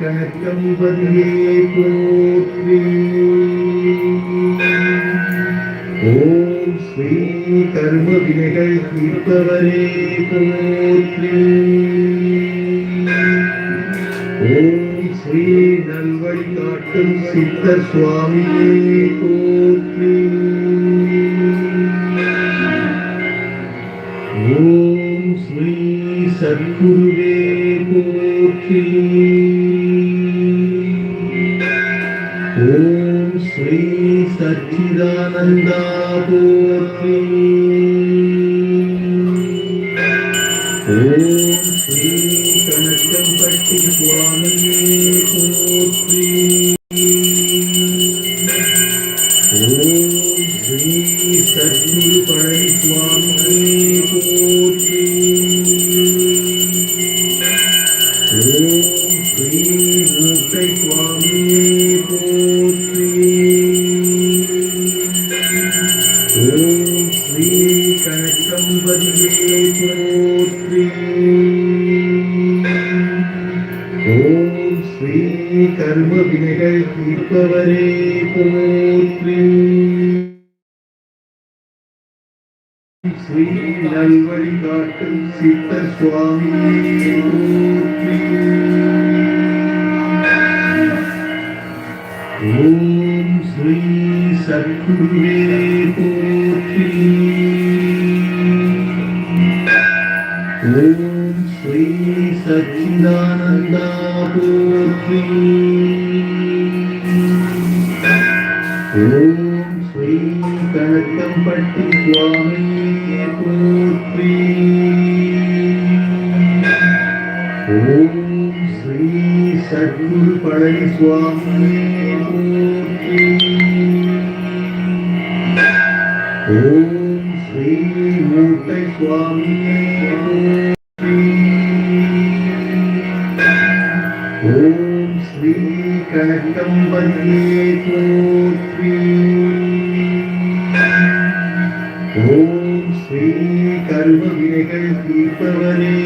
கணக்கம்பதியே போற்றி ஓம் ஸ்ரீ கர்ம வினைகள் தீர்ப்பவரே போற்றி. ஓம் ஸ்ரீ நல்வழி காட்டும் சித்த சுவாமியே கணக்கம் பட்டி சுவாமியே ॐ श्री सद्गुरुवे ورحمة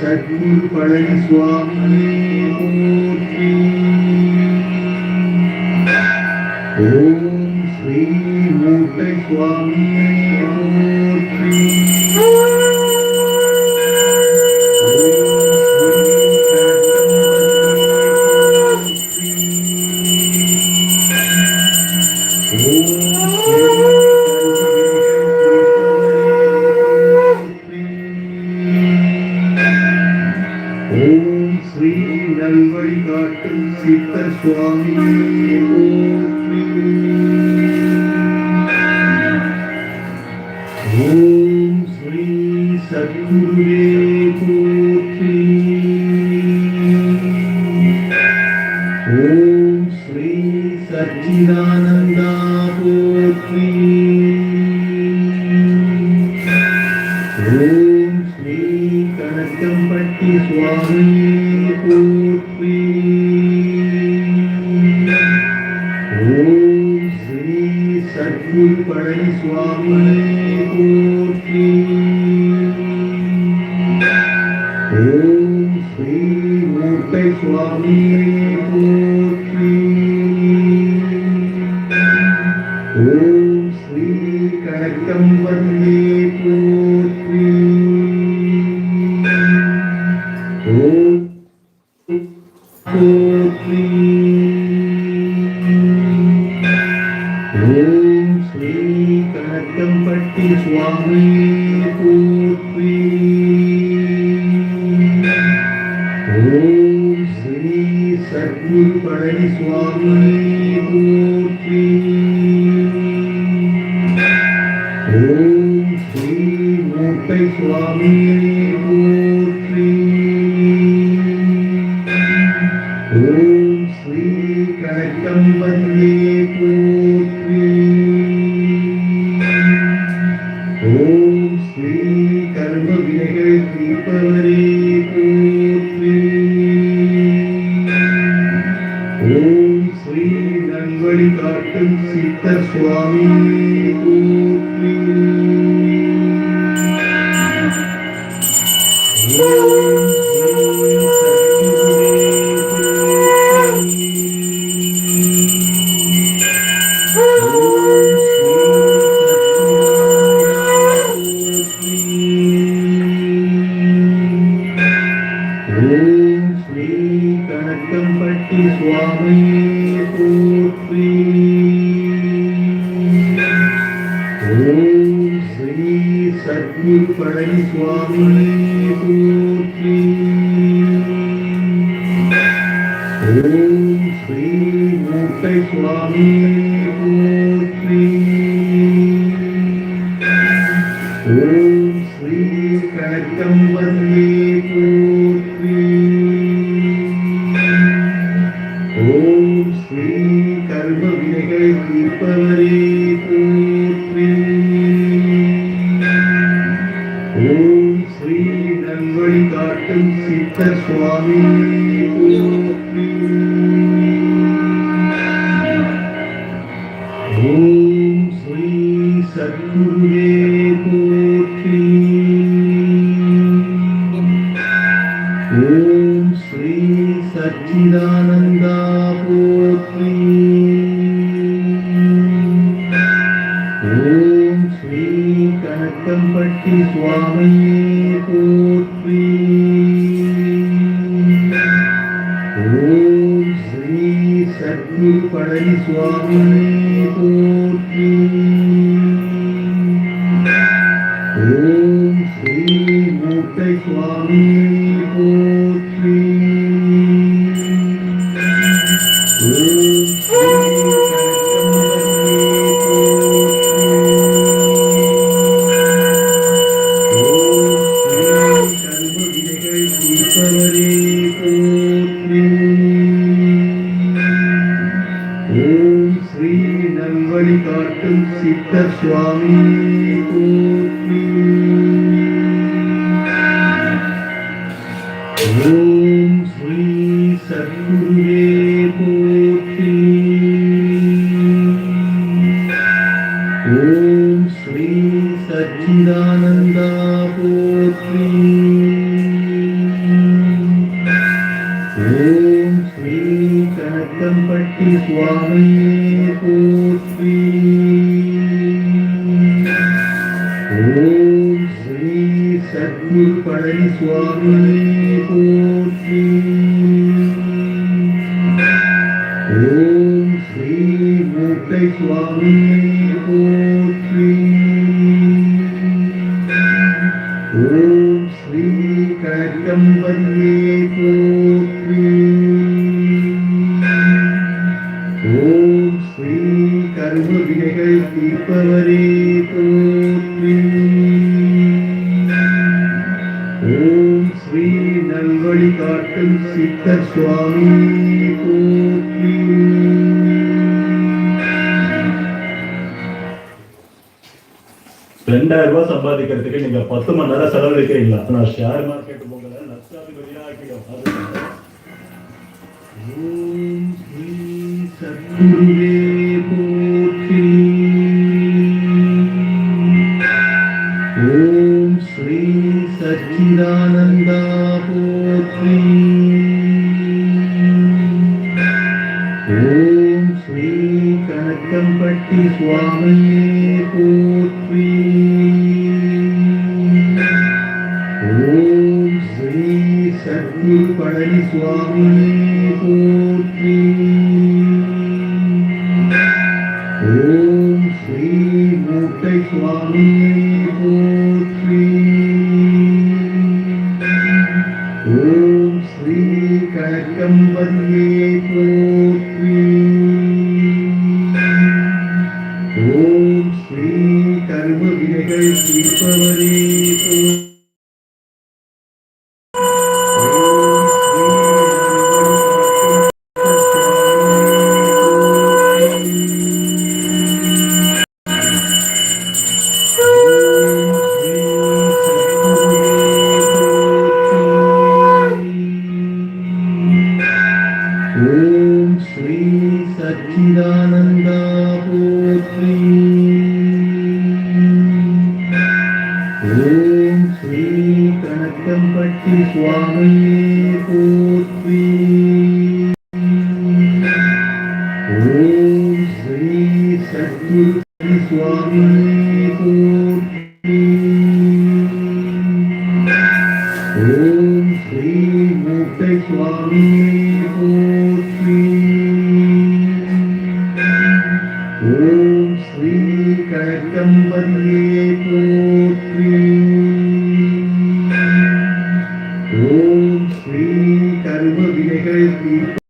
சக்தி பழனி சுவாமி போற்றி ஓம் ஸ்ரீ மூட்டை சுவாமி ॐ श्री सच्चिदानंद ॐ श्रीकनकम्पट्टि स्वामी கணக்கம் பள்ளி पढ़ई स्वामी குறைகள் தீர்ப்பவரே போற்றி. ஓம் சுவாமி ரெண்டாயிரம் ரூபாய் சம்பாதிக்கிறதுக்கு நீங்க பத்து மணி நேரம் செலவழிக்கிறீங்களா நான் ஷேர் மார்க்கெட் உங்களை லட்சாதிபதியா ஆக்கிடும் पड़नी स्वामी Akira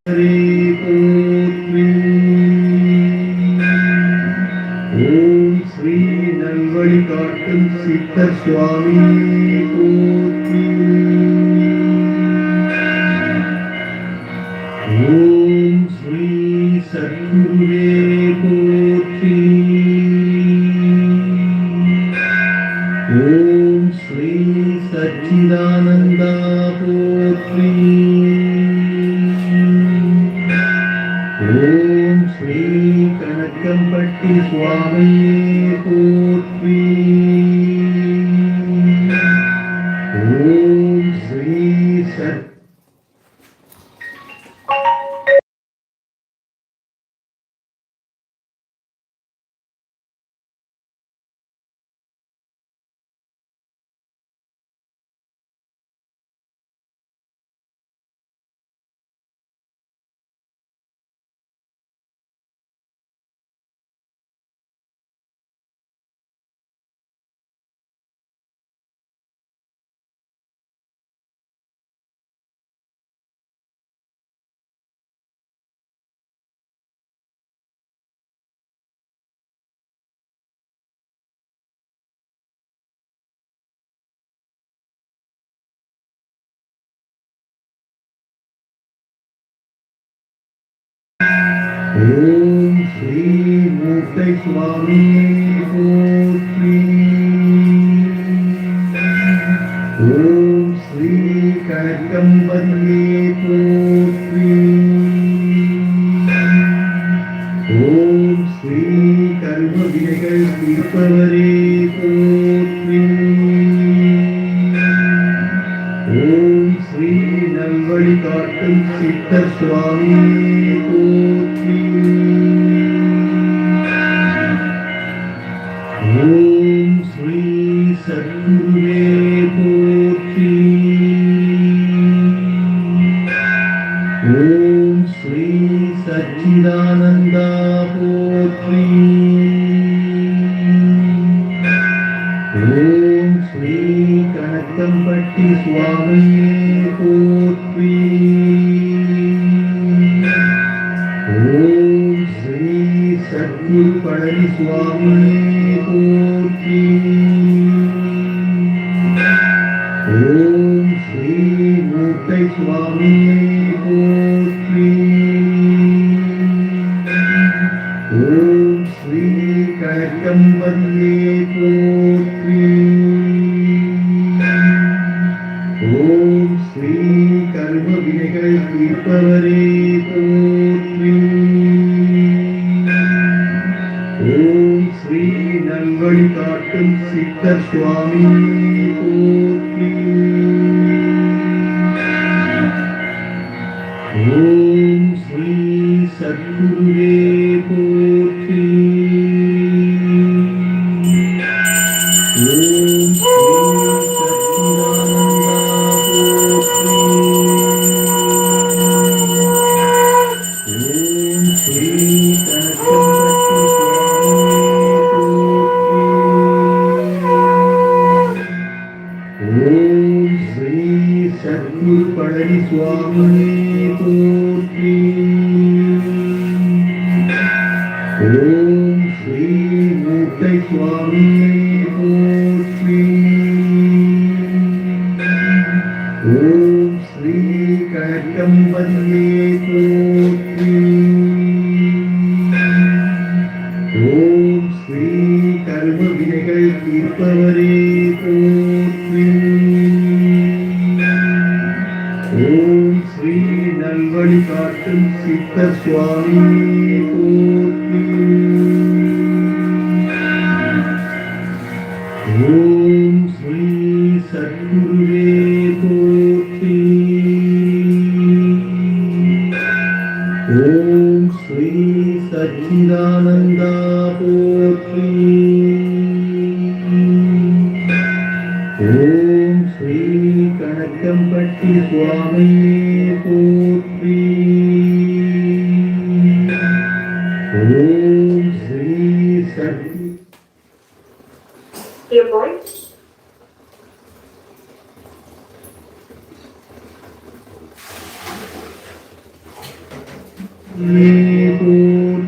Three. Om Shri Mukteswari पट्टी स्वामी ओम श्री सत्यु पड़ी स्वामी ॐ Shri सद्गुरुवे Depois. E por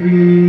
free.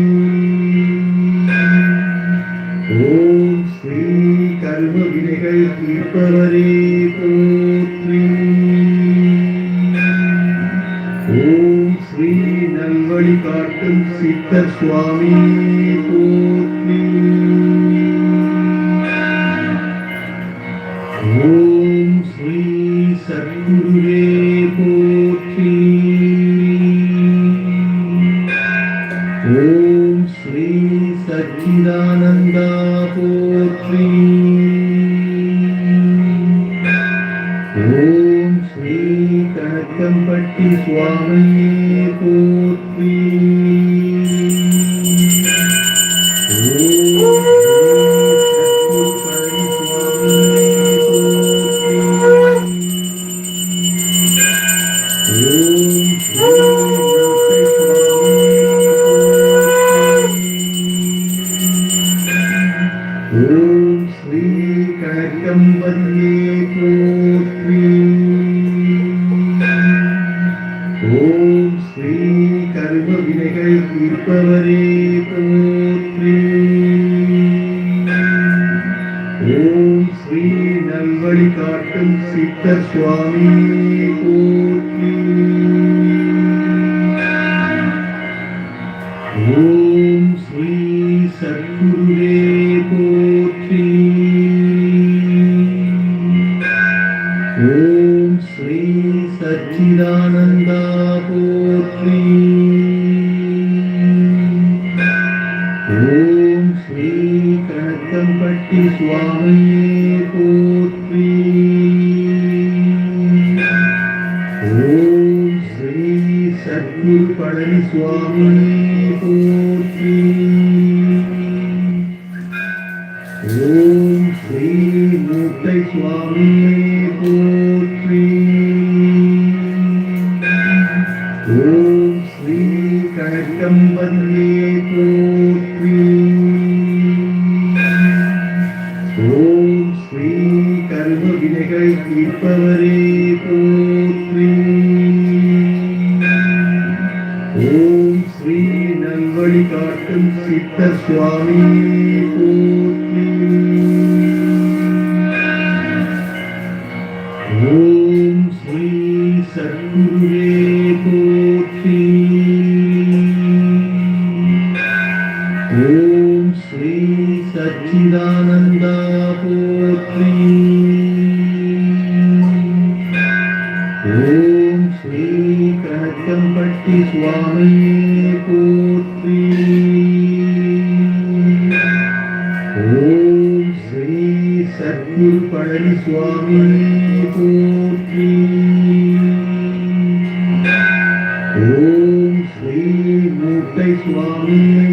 Om Shri Sachchidananda necesitas. faithful are we.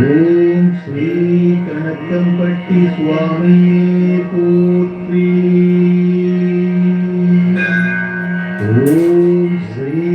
Om श्रीकनकम्पट्टि स्वामिये पूत्री। Om Shri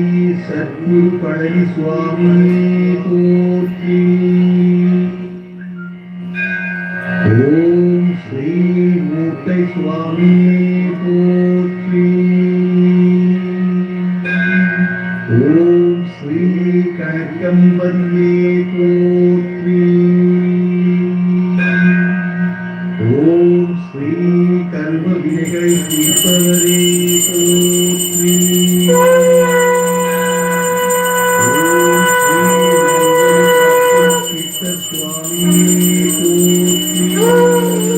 Música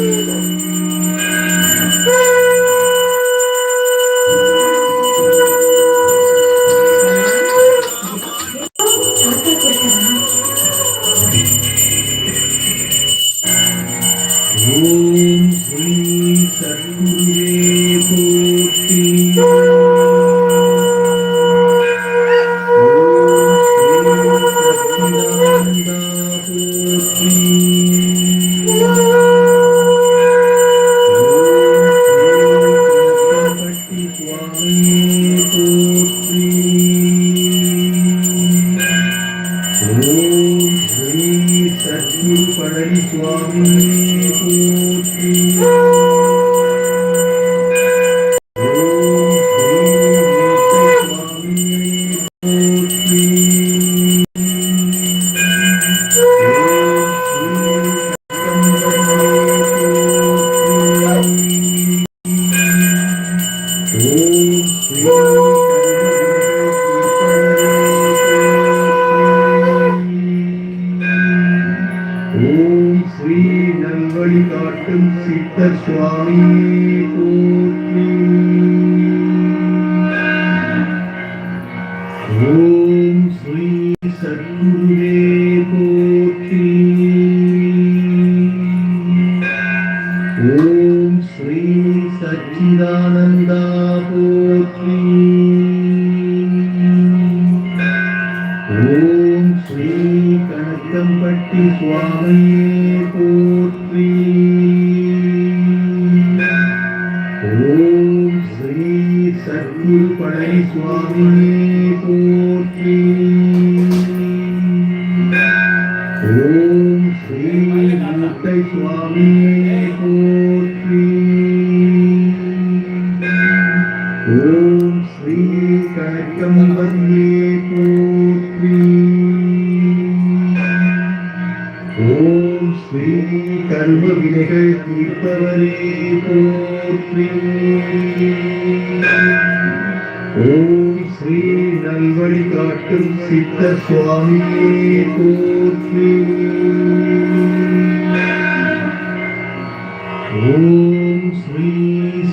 我们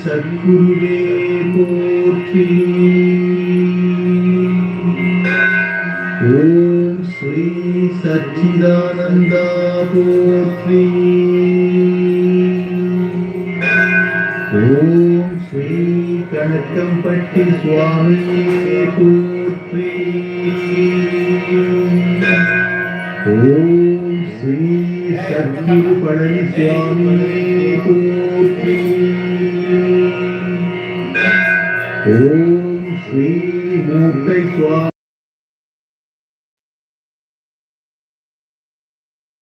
சத்குருவே போற்றி ஓம் ஸ்ரீ சச்சிதானந்தா போற்றி ஓம் ஸ்ரீ கணக்கம்பட்டி சுவாமியே போற்றி சத்குரு பழனி சுவாமியே